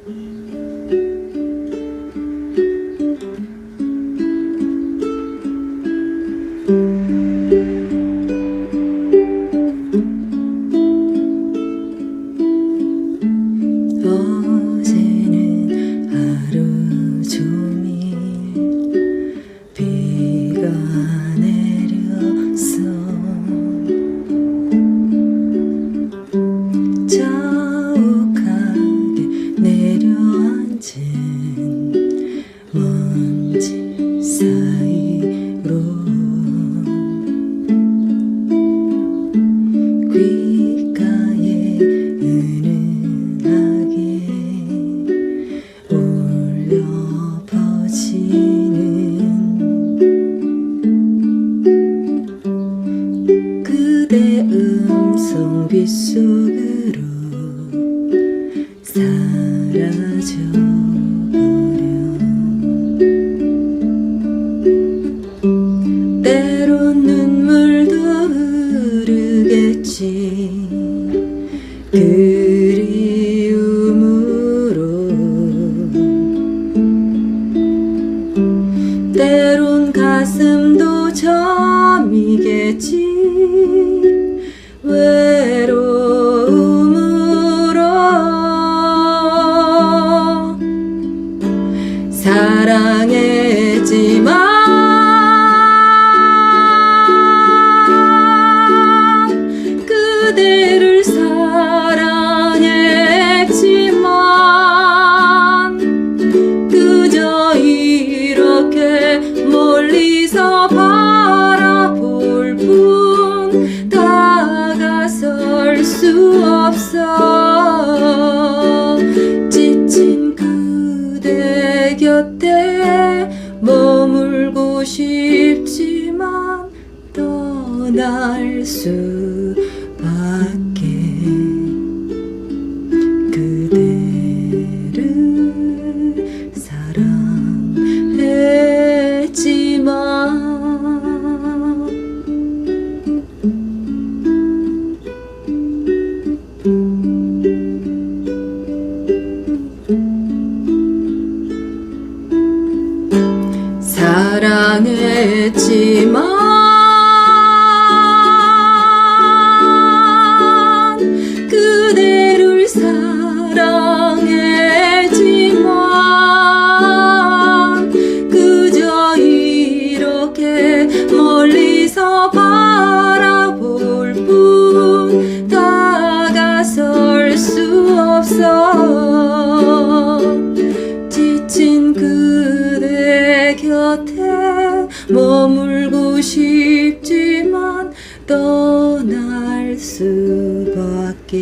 어 빗속으로 사라져버려. 때론 눈물도 흐르겠지. 그리움으로. 때론 가슴도 저미겠지 멀리서 바라볼 뿐 다가설 수 없어. 지친 그대 곁에 머물고 싶지만 떠날 수 사랑했지만 곁에 머물고 싶지만 떠날 수밖에